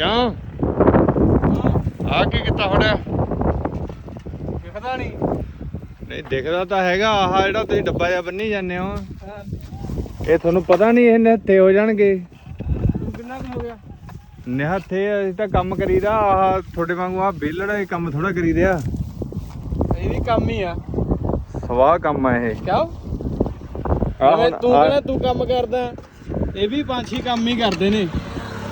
ਕਿਉਂ? ਆ ਕੀ ਕੀਤਾ ਫੜਿਆ? ਦਿਖਦਾ ਨਹੀਂ। ਨਹੀਂ ਦਿਖਦਾ ਤਾਂ ਹੈਗਾ ਆਹ ਜਿਹੜਾ ਤੁਸੀਂ ਡੱਬਾ ਜਿਹਾ ਬੰਨੀ ਜਾਂਦੇ ਹੋ। ਇਹ ਤੁਹਾਨੂੰ ਪਤਾ ਨਹੀਂ ਇਹ ਨਿਹੱਥੇ ਹੋ ਜਾਣਗੇ। ਤੂੰ ਕਿੰਨਾ ਕੁ ਹੋ ਗਿਆ? ਨਿਹੱਥੇ ਅਸੀਂ ਤਾਂ ਕੰਮ ਕਰੀਦਾ ਆਹ ਤੁਹਾਡੇ ਵਾਂਗੂ ਆ ਬੇਲੜਾ ਇਹ ਕੰਮ ਥੋੜਾ ਕਰੀਦਾ ਇਹ ਵੀ ਕੰਮ ਹੀ ਆ। ਸਵਾਹ ਕੰਮ ਆ ਇਹ। ਕਿਉਂ? ਆਹ ਹੁਣ ਤੂੰ ਆਹ- ਕਹਿੰਦਾ ਤੂੰ ਕੰਮ ਕਰਦਾ ਇਹ ਵੀ ਪੰਛੀ ਕੰਮ ਹੀ ਕਰਦੇ ਨੇ।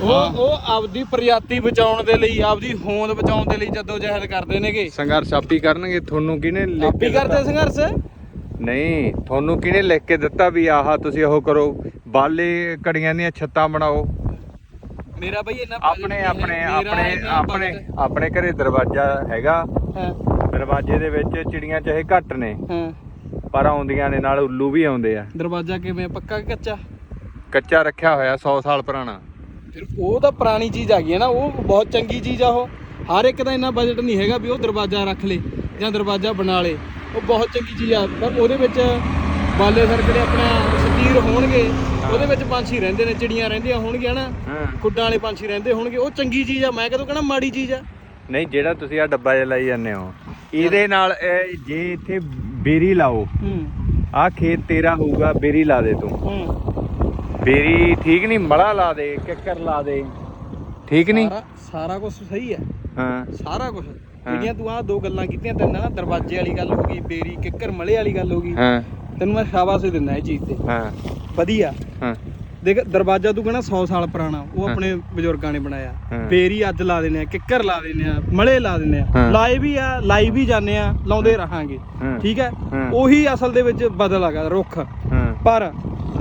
ਉਹ ਉਹ ਆਪਦੀ ਪ੍ਰਜਾਤੀ ਬਚਾਉਣ ਦੇ ਲਈ ਆਪਦੀ ਹੋਂਦ ਬਚਾਉਣ ਦੇ ਲਈ ਜਦੋਂ ਜਹਿਦ ਕਰਦੇ ਨੇਗੇ। ਸੰਘਰਸ਼ ਆਪੀ ਕਰਨਗੇ ਤੁਹਾਨੂੰ ਕਿਹਨੇ ਲਿਖ ਆਪੀ ਕੇ ਕਰਦੇ ਦਿੱਤਾ? ਸੰਘਰਸ਼? ਨਹੀਂ ਤੁਹਾਨੂੰ ਕਿਹਨੇ ਲਿਖ ਕੇ ਦਿੱਤਾ ਵੀ ਆਹ ਤੁਸੀਂ ਉਹ ਕਰੋ? ਬਾਲੇ ਕੜੀਆਂ ਦੀਆਂ ਛੱਤਾਂ ਬਣਾਓ। ਮੇਰਾ ਬਈ ਇਹਨਾਂ ਆਪਣੇ ਆਪਣੇ ਆਪਣੇ ਆਪਣੇ ਆਪਣੇ ਘਰੇ ਦਰਵਾਜ਼ਾ ਹੈਗਾ। ਦਰਵਾਜ਼ੇ ਦੇ ਵਿੱਚ ਚਿੜੀਆਂ ਚਾਹੇ ਘੱਟ ਨੇ ਪਰ ਆਉਂਦੀਆਂ ਨੇ ਨਾਲ ਉੱਲੂ ਵੀ ਆਉਂਦੇ ਆ। ਦਰਵਾਜ਼ਾ ਕਿਵੇਂ ਪੱਕਾ ਕਿ ਕੱਚਾ? ਕੱਚਾ ਰੱਖਿਆ ਹੋਇਆ 100 ਸਾਲ ਪੁਰਾਣਾ। ਉਹ ਤਾਂ ਪੁਰਾਣੀ ਚੀਜ਼ ਆ ਗਈ ਹੈ ਨਾ ਉਹ ਬਹੁਤ ਚੰਗੀ ਚੀਜ਼ ਆ ਉਹ। ਹਰ ਇੱਕ ਦਾ ਇੰਨਾ ਬਜਟ ਨਹੀਂ ਹੈਗਾ ਵੀ ਉਹ ਦਰਵਾਜ਼ਾ ਰੱਖ ਲੇ ਜਾਂ ਦਰਵਾਜ਼ਾ ਬਣਾ ਲੇ। ਉਹ ਬਹੁਤ ਚੰਗੀ ਚੀਜ਼ ਆ। ਪਰ ਉਹਦੇ ਵਿੱਚ ਬਾਲੇ ਸਰਕੜੇ ਆਪਣਾ ਸਤੀਰ ਹੋਣਗੇ ਉਹਦੇ ਵਿੱਚ ਪੰਛੀ ਰਹਿੰਦੇ ਨੇ ਚਿੜੀਆਂ ਰਹਿੰਦੀਆਂ ਹੋਣਗੀਆਂ ਨਾ ਖੁੱਡਾਂ ਵਾਲੇ ਪੰਛੀ ਰਹਿੰਦੇ ਹੋਣਗੇ। ਉਹ ਚੰਗੀ ਚੀਜ਼ ਆ। ਮੈਂ ਕਦੋਂ ਕਹਣਾ ਮਾੜੀ ਚੀਜ਼ ਆ। ਨਹੀਂ ਜਿਹੜਾ ਤੁਸੀਂ ਆ ਡੱਬਾ ਜਿਹਾ ਲਾਈ ਜਾਂਦੇ ਹੋ ਇਹਦੇ ਨਾਲ ਜੇ ਇੱਥੇ ਬੇਰੀ ਲਾਓ ਆ ਖੇਤ ਤੇਰਾ ਹੋਊਗਾ ਬੇਰੀ ਲਾ ਦੇ ਤੂੰ। ਬੇਰੀ ਠੀਕ ਨਹੀਂ ਮੜਾ ਲਾ ਦੇ ਕਿੱਕਰ ਲਾ ਦੇ। ਠੀਕ ਨਹੀਂ? ਸਾਰਾ ਸਾਰਾ ਕੁਝ ਸਹੀ ਹੈ। ਹਾਂ। ਸਾਰਾ ਕੁਝ ਜਿਹੜੀਆਂ ਤੂੰ ਆ ਦੋ ਗੱਲਾਂ ਕੀਤੀਆਂ ਤੈਨੂੰ ਨਾ ਦਰਵਾਜ਼ੇ ਵਾਲੀ ਗੱਲ ਹੋ ਗਈ ਬੇਰੀ ਕਿੱਕਰ ਮਲੇ ਵਾਲੀ ਗੱਲ ਹੋ ਗਈ। ਹਾਂ। ਤੈਨੂੰ ਮੈਂ ਸ਼ਾਬਾਸ਼ ਦਿੰਦਾ ਇਹ ਚੀਜ਼ ਤੇ। ਹਾਂ। ਵਧੀਆ। ਹਾਂ। ਦੇਖ ਦਰਵਾਜ਼ਾ ਤੂੰ ਕਹਿੰਦਾ 100 ਸਾਲ ਪੁਰਾਣਾ ਉਹ ਹਾਂ। ਆਪਣੇ ਬਜ਼ੁਰਗਾਂ ਨੇ ਬਣਾਇਆ। ਹਾਂ। ਬੇਰੀ ਅੱਜ ਲਾ ਦਿੰਦੇ ਆ ਕਿੱਕਰ ਲਾ ਦਿੰਦੇ ਆ ਮਲੇ ਲਾ ਦਿੰਦੇ ਆ। ਹਾਂ। ਲਾਏ ਵੀ ਆ ਲਾਈ ਵੀ ਜਾਂਦੇ ਆ ਲਾਉਂਦੇ ਰਹਾਂਗੇ। ਹਾਂ। ਠੀਕ ਹੈ? ਹਾਂ। ਉਹੀ ਅਸਲ ਦੇ ਵਿੱਚ ਬਦਲ ਹੈਗਾ ਰੁੱਖ। ਹਾਂ। ਪਰ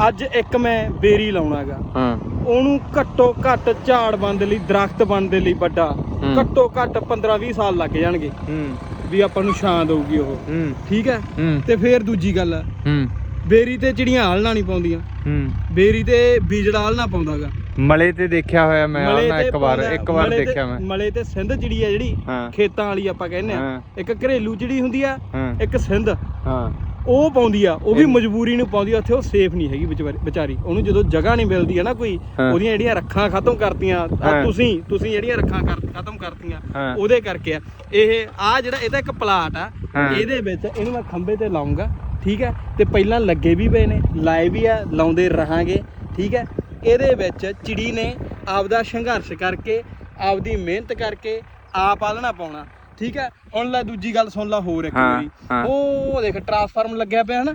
ਅੱਜ ਇੱਕ ਮੈਂ ਬੇਰੀ ਲਾਉਣਾਗਾ। ਹਾਂ। ਉਹਨੂੰ ਘੱਟੋ ਘੱਟ ਝਾੜ ਬੰਦ ਲਈ ਦਰਖਤ ਬਣਨ ਦੇ ਲਈ ਵੱਡਾ। ਘੱਟੋ ਘੱਟ 15 20 ਸਾਲ ਲੱਗ ਜਾਣਗੇ। ਹੂੰ। ਵੀ ਆਪਾਂ ਨੂੰ ਛਾਂ ਦਊਗੀ ਉਹ। ਠੀਕ ਹੈ? ਤੇ ਫੇਰ ਦੂਜੀ ਗੱਲ। ਹੂੰ। ਬੇਰੀ ਤੇ ਚਿੜੀਆਂ ਆਲਣਾ ਨਹੀਂ ਪਾਉਂਦੀਆਂ। ਹੂੰ। ਬੇਰੀ ਤੇ ਬੀਜੜਾ ਆਲਣਾ ਪਾਉਂਦਾਗਾ। ਮਲੇ ਤੇ ਦੇਖਿਆ ਹੋਇਆ ਮੈਂ ਤੇ ਇੱਕ ਵਾਰ ਇੱਕ ਵਾਰ ਦੇਖਿਆ ਮੈਂ। ਮਲੇ ਤੇ ਸਿੰਧ ਚਿੜੀ ਆ ਜਿਹੜੀ ਖੇਤਾਂ ਵਾਲੀ ਆਪਾਂ ਕਹਿੰਦੇ ਆ। ਇੱਕ ਘਰੇਲੂ ਚਿੜੀ ਹੁੰਦੀ ਆ। ਇੱਕ ਸਿੰਧ। ਹਾਂ। ਉਹ ਪਾਉਂਦੀ ਆ ਉਹ ਵੀ ਮਜਬੂਰੀ ਨੂੰ ਪਾਉਂਦੀ ਆ ਉੱਥੇ ਉਹ ਸੇਫ ਨਹੀਂ ਹੈਗੀ ਵਿਚਾਰੀ- ਵਿਚਾਰੀ ਉਹਨੂੰ ਜਦੋਂ ਜਗ੍ਹਾ ਨਹੀਂ ਮਿਲਦੀ ਆ ਨਾ ਕੋਈ ਹਾਂ। ਉਹਦੀਆਂ ਜਿਹੜੀਆਂ ਰੱਖਾਂ ਖਤਮ ਕਰਤੀਆਂ ਹਾਂ। ਤੁਸੀਂ ਤੁਸੀਂ ਜਿਹੜੀਆਂ ਰੱਖਾਂ ਖਤਮ ਕਰਤੀਆਂ ਹਾਂ। ਉਹਦੇ ਕਰਕੇ ਆ ਇਹ ਆ ਜਿਹੜਾ ਇਹਦਾ ਇੱਕ ਪਲਾਟ ਆ ਹਾਂ। ਇਹਦੇ ਵਿੱਚ ਇਹਨੂੰ ਮੈਂ ਖੰਬੇ ਤੇ ਲਾਉਂਗਾ ਠੀਕ ਹੈ ਤੇ ਪਹਿਲਾਂ ਲੱਗੇ ਵੀ ਪਏ ਨੇ ਲਾਏ ਵੀ ਆ ਲਾਉਂਦੇ ਰਹਾਂਗੇ ਠੀਕ ਹੈ ਇਹਦੇ ਵਿੱਚ ਚਿੜੀ ਨੇ ਆਪਦਾ ਸੰਘਰਸ਼ ਕਰਕੇ ਆਪਦੀ ਮਿਹਨਤ ਕਰਕੇ ਆਪ ਆਲਣਾ ਪਾਉਣਾ ਠੀਕ ਹੈ? ਹੁਣ ਲੈ ਦੂਜੀ ਗੱਲ ਸੁਣ ਲਾ ਹੋਰ ਇੱਕ ਹਾਂ, ਵਾਰੀ ਹਾਂ। ਉਹ ਦੇਖ ਟਰਾਂਸਫਾਰਮ ਲੱਗਿਆ ਪਿਆ ਹਨਾ?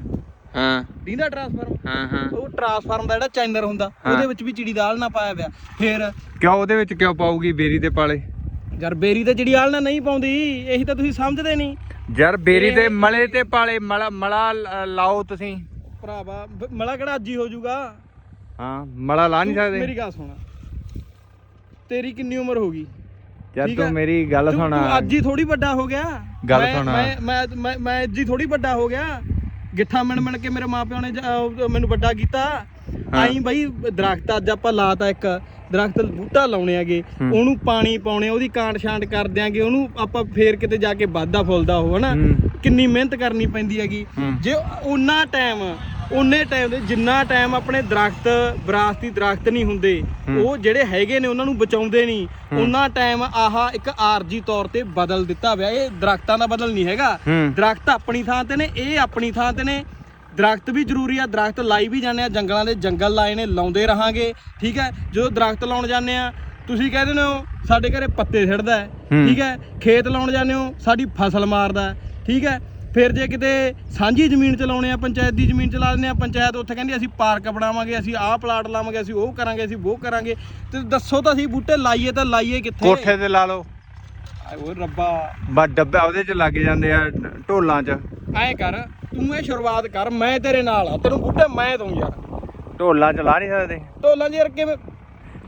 ਹਾਂ। ਦੀਂਦਾ ਟਰਾਂਸਫਾਰਮ ਹਾਂ ਹਾਂ। ਉਹ ਟਰਾਂਸਫਾਰਮ ਦਾ ਜਿਹੜਾ ਚੈਨਰ ਹੁੰਦਾ ਹਾਂ। ਉਹਦੇ ਵਿੱਚ ਵੀ ਚਿੜੀ ਦਾ ਆਲਣਾ ਪਾਇਆ ਪਿਆ। ਫਿਰ ਕਿਉਂ ਉਹਦੇ ਵਿੱਚ ਕਿਉਂ ਪਾਉਗੀ ਬੇਰੀ ਦੇ ਪਾਲੇ? ਯਾਰ ਬੇਰੀ ਤੇ ਚਿੜੀ ਆਲਣਾ ਨਹੀਂ ਪਾਉਂਦੀ ਇਹੀ ਤਾਂ ਤੁਸੀਂ ਸਮਝਦੇ ਨਹੀਂ। ਯਾਰ ਬੇਰੀ ਦੇ ਮਲੇ ਤੇ ਪਾਲੇ ਮਲਾ ਮਲਾ ਲ- ਲਾਓ ਤੁਸੀਂ। ਭਰਾਵਾ ਬ- ਮਲਾ ਕਿਹੜਾ ਅੱਜ ਹੀ ਹੋ ਜਾਊਗਾ? ਹਾਂ ਮਲਾ ਲਾ ਨਹੀਂ ਤੂੰ ਸਕਦੇ। ਮੇਰੀ ਗੱਲ ਸੁਣ। ਤੇਰੀ ਕਿੰਨੀ ਉਮਰ ਹੋ ਗਈ? ਯਾਰ ਠੀਕ ਤੂੰ ਹੈ। ਮੇਰੀ ਗੱਲ ਤੂੰ- ਸੁਣ ਤੂੰ ਅੱਜ ਹੀ ਥੋੜੀ ਵੱਡਾ ਹੋ ਗਿਆ ਗੱਲ ਮੈਂ- ਸੁਣ। ਮੈਂ ਮੈਂ ਮੈਂ ਮੈਂ ਅੱਜ ਹੀ ਥੋੜੀ ਵੱਡਾ ਹੋ ਗਿਆ ਗਿੱਠਾ ਮਿਣ ਮਿਣ ਕੇ ਮੇਰੇ ਮਾਪਿਆਂ ਨੇ ਜ- ਅਹ ਮੈਨੂੰ ਵੱਡਾ ਕੀਤਾ ਆਈ ਬਈ ਦਰਖਤ ਅੱਜ ਆਪਾਂ ਲਾਤਾ ਇੱਕ ਦਰਖਤ ਬੂਟਾ ਲਾਉਣੇ ਆਗੇ ਹੂੰ। ਉਹਨੂੰ ਪਾਣੀ ਪਾਉਣੇ ਉਹਦੀ ਕਾਂਟ ਛਾਂਟ ਕਰ ਦਿਆਂਗੇ ਉਹਨੂੰ ਆਪਾਂ ਫੇਰ ਕਿਤੇ ਜਾ ਕੇ ਵਾਧਾ ਫੁੱਲਦਾ ਉਹ ਹਨਾ ਹੂੰ। ਕਿੰਨੀ ਮਿਹਨਤ ਕਰਨੀ ਪੈਂਦੀ ਹੈਗੀ ਹੂੰ। ਜੇ ਉਹਨਾਂ ਟਾਈਮ ਉਹਨੇ ਟਾਈਮ ਦੇ ਜਿੰਨਾ ਟਾਈਮ ਆਪਣੇ ਦਰਖਤ ਵਿਰਾਸਤੀ ਦਰਖਤ ਨਹੀਂ ਹੁੰਦੇ। ਉਹ ਜਿਹੜੇ ਹੈਗੇ ਨੇ ਉਹਨਾਂ ਨੂੰ ਬਚਾਉਂਦੇ ਨਹੀਂ। ਉਹਨਾਂ ਟਾਈਮ ਆਹ ਇੱਕ ਆਰਜੀ ਤੌਰ ਤੇ ਬਦਲ ਦਿੱਤਾ ਹੋਇਆ। ਇਹ ਦਰਖਤਾਂ ਦਾ ਬਦਲ ਨਹੀਂ ਹੈਗਾ। ਦਰਖਤ ਆਪਣੀ ਥਾਂ ਤੇ ਨੇ ਇਹ ਆਪਣੀ ਥਾਂ ਤੇ ਨੇ। ਦਰਖਤ ਵੀ ਜ਼ਰੂਰੀ ਆ ਦਰਖਤ ਲਾਈ ਵੀ ਜਾਂਦੇ ਆ ਜੰਗਲਾਂ ਦੇ ਜੰਗਲ ਲਾਏ ਨੇ ਲਾਉਂਦੇ ਰਹਾਂਗੇ ਠੀਕ ਹੈ? ਜਦੋਂ ਦਰਖਤ ਲਾਉਣ ਜਾਂਦੇ ਆ ਤੁਸੀਂ ਕਹਿ ਦਿੰਦੇ ਹੋ ਸਾਡੇ ਘਰੇ ਪੱਤੇ ਛਿੜਦਾ। ਠੀਕ ਹੈ? ਖੇਤ ਲਾਉਣ ਜਾਂਦੇ ਹੋ ਸਾਡੀ ਫਸਲ ਮਾਰਦਾ ਠੀਕ ਹੈ? ਫਿਰ ਜੇ ਕਿਤੇ ਸਾਂਝੀ ਜ਼ਮੀਨ ਚ ਲਾਉਣੇ ਆ ਪੰਚਾਇਤ ਦੀ ਜ਼ਮੀਨ ਚ ਲਾ ਦਿੰਦੇ ਆ ਪੰਚਾਇਤ ਉੱਥੇ ਕਹਿੰਦੀ ਅਸੀਂ ਪਾਰਕ ਬਣਾਵਾਂਗੇ ਅਸੀਂ ਆਹ ਪਲਾਟ ਲਾਵਾਂਗੇ ਅਸੀਂ ਉਹ ਕਰਾਂਗੇ ਅਸੀਂ ਉਹ ਕਰਾਂਗੇ। ਤੇ ਦੱਸੋ ਤਾਂ ਅਸੀਂ ਬੂਟੇ ਲਾਈਏ ਤਾਂ ਲਾਈਏ ਕਿੱਥੇ? ਕੋਠੇ ਤੇ ਲਾ ਲਓ। ਓਏ ਰੱਬਾ। ਬਸ ਡੱਬਾ ਉਹਦੇ ਚ ਲੱਗ ਜਾਂਦੇ ਆ ਢੋਲਾਂ ਚ। ਐਂ ਕਰ ਤੂੰ ਇਹ ਸ਼ੁਰੂਆਤ ਕਰ ਮੈਂ ਤੇਰੇ ਨਾਲ ਆ ਤੈਨੂੰ ਬੂਟੇ ਮੈਂ ਦਊਂ ਯਾਰ। ਢੋਲਾਂ ਚ ਲਾ ਨਹੀਂ ਸਕਦੇ। ਢੋਲਾਂ ਜੀ ਯਾਰ ਕਿਵੇਂ?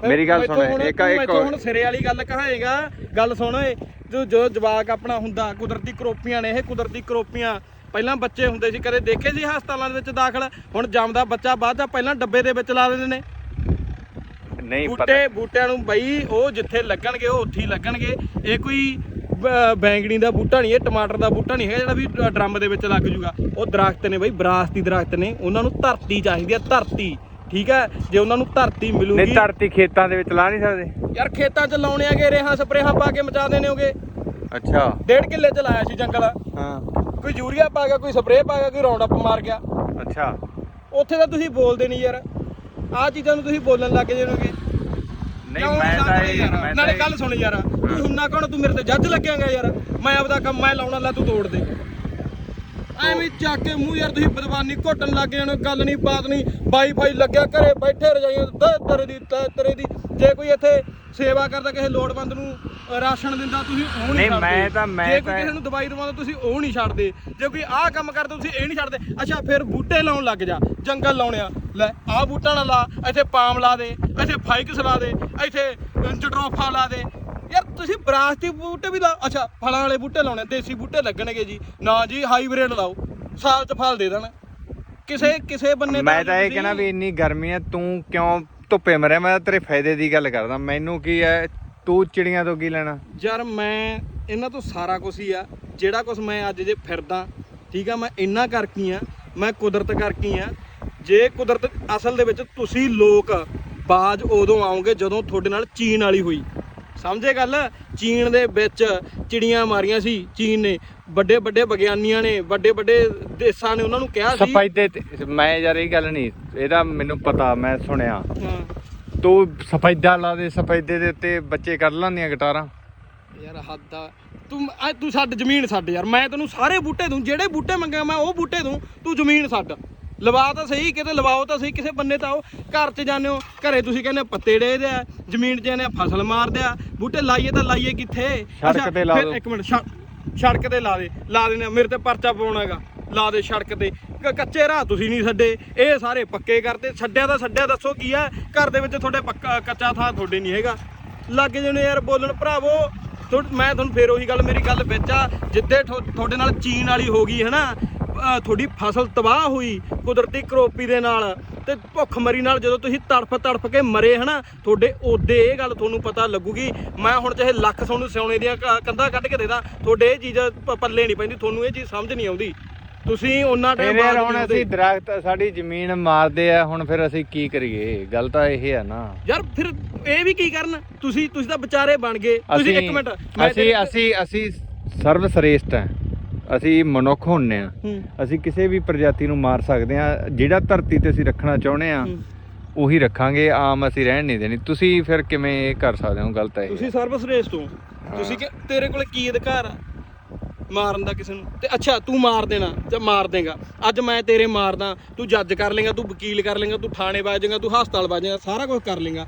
ਮੇਰੀ ਗੱਲ ਸੁਣ, ਇੱਕ- ਇੱਕ- ਹੁਣ ਸਿਰੇ ਵਾਲੀ ਗੱਲ ਕਹਾਏਗਾ ਗੱਲ ਸੁਣ ਓਏ ਜੋ ਜੋ ਜਵਾਕ ਆਪਣਾ ਹੁੰਦਾ ਕੁਦਰਤੀ ਕਰੋਪੀਆਂ ਨੇ ਇਹ ਕੁਦਰਤੀ ਕਰੋਪੀਆਂ ਪਹਿਲਾਂ ਬੱਚੇ ਹੁੰਦੇ ਸੀ ਕਦੇ ਦੇਖੇ ਸੀ ਹਸਪਤਾਲਾਂ ਦੇ ਵਿੱਚ ਦਾਖਲ? ਹੁਣ ਜੰਮਦਾ ਬੱਚਾ ਬਾਅਦ ਦਾ ਪਹਿਲਾਂ ਡੱਬੇ ਦੇ ਵਿੱਚ ਲਾ ਦਿੰਦੇ ਨੇ। ਨਹੀਂ ਬੂਟੇ ਬੂਟਿਆਂ ਨੂੰ ਬਈ ਉਹ ਜਿੱਥੇ ਲੱਗਣਗੇ ਉਹ ਉੱਥੇ ਹੀ ਲੱਗਣਗੇ। ਇਹ ਕੋਈ ਬੈਂਗਣੀ ਦਾ ਬੂਟਾ ਨਹੀਂ ਇਹ ਟਮਾਟਰ ਦਾ ਬੂਟਾ ਨਹੀਂ ਹੈ ਜਿਹੜਾ ਵੀ ਡਰਮ ਦੇ ਵਿੱਚ ਲੱਗ ਜੂਗਾ। ਉਹ ਦਰਖਤ ਨੇ ਬਈ ਵਿਰਾਸਤੀ ਦਰਖਤ ਨੇ। ਉਹਨਾਂ ਨੂੰ ਧਰਤੀ ਚਾਹੀਦੀ ਆ ਧਰਤੀ। ਠੀਕ ਹੈ? ਜੇ ਉਹਨਾਂ ਨੂੰ ਧਰਤੀ ਨਹੀਂ ਮਿਲੂਗੀ ਧਰਤੀ ਖੇਤਾਂ ਦੇ ਵਿੱਚ ਲਾ ਨਹੀਂ ਸਕਦੇ। ਯਾਰ ਖੇਤਾਂ 'ਚ ਲਾਉਣੇ ਆਗੇ ਰੇਹਾਂ ਸਪਰੇਹਾਂ ਪਾ ਕੇ ਮਚਾ ਦੇਣੇ ਹੋਗੇ। ਅੱਛਾ। ਡੇਢ ਕਿੱਲੇ 'ਚ ਲਾਇਆ ਸੀ ਜੰਗਲ। ਹਾਂ। ਕੋਈ ਯੂਰੀਆ ਪਾ ਗਿਆ ਕੋਈ ਸਪਰੇਅ ਪਾ ਗਿਆ ਕੋਈ ਰਾਉਂਡ ਅਪ ਮਾਰ ਗਿਆ। ਅੱਛਾ। ਉੱਥੇ ਤਾਂ ਤੁਸੀਂ ਬੋਲਦੇ ਨਹੀਂ ਯਾਰ। ਆਹ ਚੀਜ਼ਾਂ ਨੂੰ ਤੁਸੀਂ ਬੋਲਣ ਲੱਗ ਜਾਣੋਗੇ ਨਹੀਂ ਮੈਂ ਤਾਂ ਇਹ ਮੈਂ ਤਾਂ ਨਾਲੇ ਇਹ- ਗੱਲ ਸੁਣ ਯਾਰ। ਤੂੰ ਹੁੰਨਾ ਕੌਣ? ਤੂੰ ਮੇਰੇ ਤੇ ਜੱਜ ਲੱਗਿਆਗਾ ਯਾਰ। ਮੈਂ ਆਪਦਾ ਕੰਮ ਮੈਂ ਲਾਉਣਾ ਲੈ ਤੂੰ ਤੋੜ ਦੇ। ਐਵੇਂ ਚੱਕ ਕੇ ਮੂੰਹ ਯਾਰ ਤੁਸੀਂ ਬਦਵਾਨੀ ਘੋਟਣ ਲੱਗ ਜਾਣ ਗੱਲ ਨਹੀਂ ਬਾਤ ਨਹੀਂ ਵਾਈਫਾਈ ਲੱਗਿਆ ਘਰੇ ਬੈਠੇ ਰਜਾਈਆਂ ਤੇ ਤੇਰੇ ਦੀ ਤੇਰੇ ਦੀ। ਜੇ ਕੋਈ ਇੱਥੇ ਸੇਵਾ ਕਰਦਾ ਕਿਸੇ ਲੋੜਵੰਦ ਨੂੰ ਅ, ਰਾਸ਼ਨ ਦਿੰਦਾ ਤੁਸੀਂ ਉਹ ਨਹੀਂ ਨਹੀਂ, ਛੱਡਦੇ। ਮੈਂ ਤਾਂ- ਮੈਂ ਜੇ ਕੋਈ ਤਾਂ- ਕਿਸੇ ਨੂੰ ਦਵਾਈ ਦਵਾਉਂਦਾ ਤੁਸੀਂ ਉਹ ਨਹੀਂ ਛੱਡਦੇ। ਜੇ ਕੋਈ ਆਹ ਕੰਮ ਕਰਦਾ ਤੁਸੀਂ ਇਹ ਨਹੀਂ ਛੱਡਦੇ। ਅੱਛਾ ਫਿਰ ਬੂਟੇ ਲਾਉਣ ਲੱਗ ਜਾ ਜੰਗਲ ਲਾਉਣਿਆ। ਲੈ ਆਹ ਬੂਟਾ ਨਾ ਲਾ ਇੱਥੇ ਪਾਮ ਲਾ ਦੇ ਇੱਥੇ ਫਾਈਕਸ ਲਾ ਦੇ ਇੱਥੇ ਜਟਰੋਫਾ ਲਾ ਦੇ। ਯਾਰ ਤੁਸੀਂ ਵਿਰਾਸਤੀ ਬੂਟੇ ਵੀ ਲਾ ਅੱਛਾ ਫਲਾਂ ਵਾਲੇ ਬੂਟੇ ਲਾਉਣੇ ਦੇਸੀ ਬੂਟੇ ਲੱਗਣਗੇ ਜੀ। ਨਾ ਜੀ ਹਾਈਬ੍ਰਿਡ ਲਾਓ ਸਾਲ ਚ ਫਲ ਦੇ ਦੇਣ। ਕਿਸੇ ਕਿਸੇ ਬੰਨੇ ਮੈਂ ਤਾਂ ਇਹ ਕਹਿਣਾ ਵੀ ਇੰਨੀ ਗਰਮੀ ਹੈ ਤੂੰ ਕਿਉਂ ਧੁੱਪੇ ਮਰਿਆ? ਮੈਂ ਤੇਰੇ ਫਾਇਦੇ ਦੀ ਗੱਲ ਕਰਦਾ। ਮੈਨੂੰ ਕੀ ਹੈ ਤੂੰ ਚਿੜੀਆਂ ਤੋਂ ਕੀ ਲੈਣਾ? ਯਾਰ ਮੈਂ ਇਹਨਾਂ ਤੋਂ ਸਾਰਾ ਕੁਝ ਹੀ ਆ। ਜਿਹੜਾ ਕੁਝ ਮੈਂ ਅੱਜ ਜੇ ਫਿਰਦਾ ਠੀਕ ਆ ਮੈਂ ਇੰਨਾ ਕਰਕੇ ਆ ਮੈਂ ਕੁਦਰਤ ਕਰਕੇ ਆ। ਜੇ ਕੁਦਰਤ ਅਸਲ ਦੇ ਵਿੱਚ ਤੁਸੀਂ ਲੋਕ ਬਾਜ ਉਦੋਂ ਆਓਗੇ ਜਦੋਂ ਤੁਹਾਡੇ ਨਾਲ ਚੀਨ ਵਾਲੀ ਹੋਈ। ਸਮਝੇ ਗੱਲ? ਚੀਨ ਦੇ ਵਿੱਚ ਚਿੜੀਆਂ ਮਾਰੀਆਂ ਸੀ ਚੀਨ ਨੇ। ਵੱਡੇ ਵੱਡੇ ਵਿਗਿਆਨੀਆਂ ਨੇ ਵੱਡੇ ਵੱਡੇ ਦੇਸ਼ਾਂ ਨੇ ਉਹਨਾਂ ਨੂੰ ਕਿਹਾ ਸੀ। ਸਫਾਈਦੇ ਤੇ ਮੈਂ ਯਾਰ ਇਹ ਗੱਲ ਨਹੀਂ ਇਹਦਾ ਮੈਨੂੰ ਪਤਾ ਮੈਂ ਸੁਣਿਆ। ਤੂੰ ਸਫੈਦਾ ਲਾ ਦੇ ਸਫੈਦੇ ਦੇ ਉੱਤੇ ਬੱਚੇ ਕੱਢ ਲੈਂਦੀਆਂ ਗਿਟਾਰਾਂ। ਯਾਰ ਹੱਦ ਆ। ਤੂੰ ਤੂੰ ਛੱਡ ਜ਼ਮੀਨ ਛੱਡ ਯਾਰ। ਮੈਂ ਤੈਨੂੰ ਸਾਰੇ ਬੂਟੇ ਦੂੰ ਜਿਹੜੇ ਬੂਟੇ ਮੰਗਿਆ ਮੈਂ ਉਹ ਬੂਟੇ ਦੂੰ। ਤੂੰ ਜ਼ਮੀਨ ਛੱਡ। ਲਵਾ ਤਾਂ ਸਹੀ ਕਿਤੇ ਲਵਾਓ ਤਾਂ ਸਹੀ ਕਿਸੇ ਬੰਨੇ ਤਾਂ ਆਓ। ਘਰ 'ਚ ਜਾਂਦੇ ਹੋ ਘਰੇ ਤੁਸੀਂ ਕਹਿੰਦੇ ਪੱਤੇ ਡੇਦੇ ਆ ਜ਼ਮੀਨ 'ਚ ਆ ਫਸਲ ਮਾਰਦੇ ਆ। ਬੂਟੇ ਲਾਈਏ ਤਾਂ ਲਾਈਏ ਕਿੱਥੇ? ਸੜਕ ਤੇ ਲਾ ਦਿਓ। ਇੱਕ ਮਿੰਟ ਸੜ- ਸੜਕ ਤੇ ਲਾ ਦੇ ਲਾ ਦੇਣੇ ਮੇਰੇ ਤੇ ਪਰਚਾ ਪਾਉਣਾਗਾ ਲਾ ਦੇ ਸੜਕ ਤੇ। ਕ- ਕੱਚੇ ਰਾਹ ਤੁਸੀਂ ਨਹੀਂ ਛੱਡੇ। ਇਹ ਸਾਰੇ ਪੱਕੇ ਕਰਤੇ ਛੱਡਿਆ ਤਾਂ ਛੱਡਿਆ ਦੱਸੋ ਕੀ ਆ? ਘਰ ਦੇ ਵਿੱਚ ਤੁਹਾਡੇ ਪੱਕਾ ਕੱਚਾ ਥਾਂ ਤੁਹਾਡੇ ਨਹੀਂ ਹੈਗਾ। ਲੱਗ ਜਣੇ ਯਾਰ ਬੋਲਣ ਭਰਾਵੋ ਤੁਹਾ- ਮੈਂ ਤੁਹਾਨੂੰ ਫੇਰ ਉਹੀ ਗੱਲ ਮੇਰੀ ਗੱਲ ਵਿੱਚ ਆ। ਜਿੱਦੇ ਤੁਹਾਡੇ ਨਾਲ ਚੀਨ ਵਾਲੀ ਹੋ ਗਈ ਹਨਾ? ਅਹ ਤੁਹਾਡੀ ਫਸਲ ਤਬਾਹ ਹੋਈ ਕੁਦਰਤੀ ਕਰੋਪੀ ਦੇ ਨਾਲ ਤੇ ਭੁੱਖ ਮਰੀ ਨਾਲ ਜਦੋਂ ਤੁਸੀਂ ਤੜਫ ਤੜਫ ਕੇ ਮਰੇ ਹਨਾ ਤੁਹਾਡੇ ਉਹਦੇ ਇਹ ਗੱਲ ਤੁਹਾਨੂੰ ਪਤਾ ਲੱਗੂਗੀ। ਮੈਂ ਹੁਣ ਚਾਹੇ ਲੱਖ ਤੁਹਾਨੂੰ ਸਿਉਣੇ ਦੀਆਂ ਕੰਧਾਂ ਕੱਢ ਕੇ ਦੇਦਾ ਤੁਹਾਡੇ ਇਹ ਚੀਜ਼ ਪੱਲੇ ਨਹੀਂ ਪੈਂਦੀ ਤੁਹਾਨੂੰ ਇਹ ਚੀਜ਼ ਸਮਝ ਨਹੀਂ ਆਉਂਦੀ। ਤੁਸੀਂ ਉਹਨਾਂ ਟਾਈਮ ਯਾਰ ਹੁਣ ਅਸੀਂ ਦਰਖਤ ਸਾਡੀ ਜ਼ਮੀਨ ਮਾਰਦੇ ਆ ਹੁਣ ਫਿਰ ਅਸੀਂ ਕੀ ਕਰੀਏ? ਗੱਲ ਤਾਂ ਇਹ ਹੈ ਨਾ। ਯਾਰ ਫਿਰ ਇਹ ਵੀ ਕੀ ਕਰਨ? ਤੁਸੀਂ ਤੁਸੀਂ ਤਾਂ ਵਿਚਾਰੇ ਬਣ ਗਏ। ਤੁਸੀਂ ਇੱਕ ਮਿੰਟ ਅਸੀਂ ਅਸੀਂ ਅਸੀਂ ਸਰਵ ਸ੍ਰੇਸ਼ਟ ਹੈ ਅਸੀਂ ਮਨੁੱਖ ਹੁੰਨੇ ਆ। ਅਸੀਂ ਕਿਸੇ ਵੀ ਪ੍ਰਜਾਤੀ ਨੂੰ ਮਾਰ ਸਕਦੇ ਆ ਜਿਹੜਾ ਧਰਤੀ ਤੇ ਅਸੀਂ ਰੱਖਣਾ ਚਾਹੁੰਦੇ ਆ। ਉਹੀ ਰੱਖਾਂਗੇ ਆਮ ਅਸੀਂ ਰਹਿਣ ਨਹੀਂ ਦੇਣੀ। ਤੁਸੀਂ ਫਿਰ ਕਿਵੇਂ ਇਹ ਕਰ ਸਕਦੇ ਹੋ ਗਲਤ ਹੈ। ਤੁਸੀਂ ਸਰਵਿਸ ਹੋ। ਤੁਸੀਂ ਕਿ ਤੇਰੇ ਕੋਲ ਕੀ ਅਧਿਕਾਰ ਆ ਮਾਰਨ ਦਾ ਕਿਸੇ ਨੂੰ? ਤੇ ਅੱਛਾ ਤੂੰ ਮਾਰ ਦੇਣਾ ਜਾਂ ਮਾਰ ਦੇਗਾ। ਅੱਜ ਮੈਂ ਤੇਰੇ ਮਾਰਦਾ ਤੂੰ ਜੱਜ ਕਰ ਲੇਗਾ ਤੂੰ ਵਕੀਲ ਕਰ ਲੇਗਾ ਤੂੰ ਥਾਣੇ ਬਾਜੇਗਾ ਤੂੰ ਹਸਪਤਾਲ ਬਾਜੇਗਾ ਸਾਰਾ ਕੁਝ ਕਰ ਲੇਗਾ।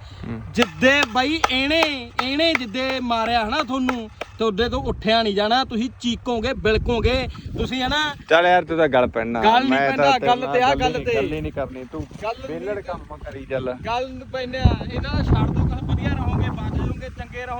ਜਿੱਦੇ ਬਾਈ ਇਹਨੇ ਇਹਨੇ ਜਿੱਦੇ ਮਾਰਿਆ ਹਨਾ ਤੁਹਾਨੂੰ ਤੁਹਾਡੇ ਤੋਂ ਉੱਠਿਆ ਨਹੀਂ ਜਾਣਾ ਤੁਸੀਂ ਚੀਕੋਗੇ ਬਿਲਕੋਗੇ ਤੁਸੀਂ ਹਨਾ ਚੱਲ ਯਾਰ ਤੂੰ ਤਾਂ ਗੱਲ ਪੈਣਾ। ਗੱਲ ਨੀ ਪੈਂਦਾ, ਗੱਲ ਤੇ ਆ, ਗੱਲ ਤੇ। ਗੱਲ ਹੀ ਨਹੀਂ ਕਰਨੀ ਤੂੰ। ਨੀ ਵੇਲੜ ਕੰਮ ਕਰੀ ਚੱਲ। ਗੱਲ ਆ ਇਹਨਾਂ ਦਾ ਛੱਡ ਦੋ ਕੁਝ ਵਧੀਆ ਰਹੋਗੇ ਬਚ ਜਾਓਗੇ ਚੰਗੇ ਰਹੋ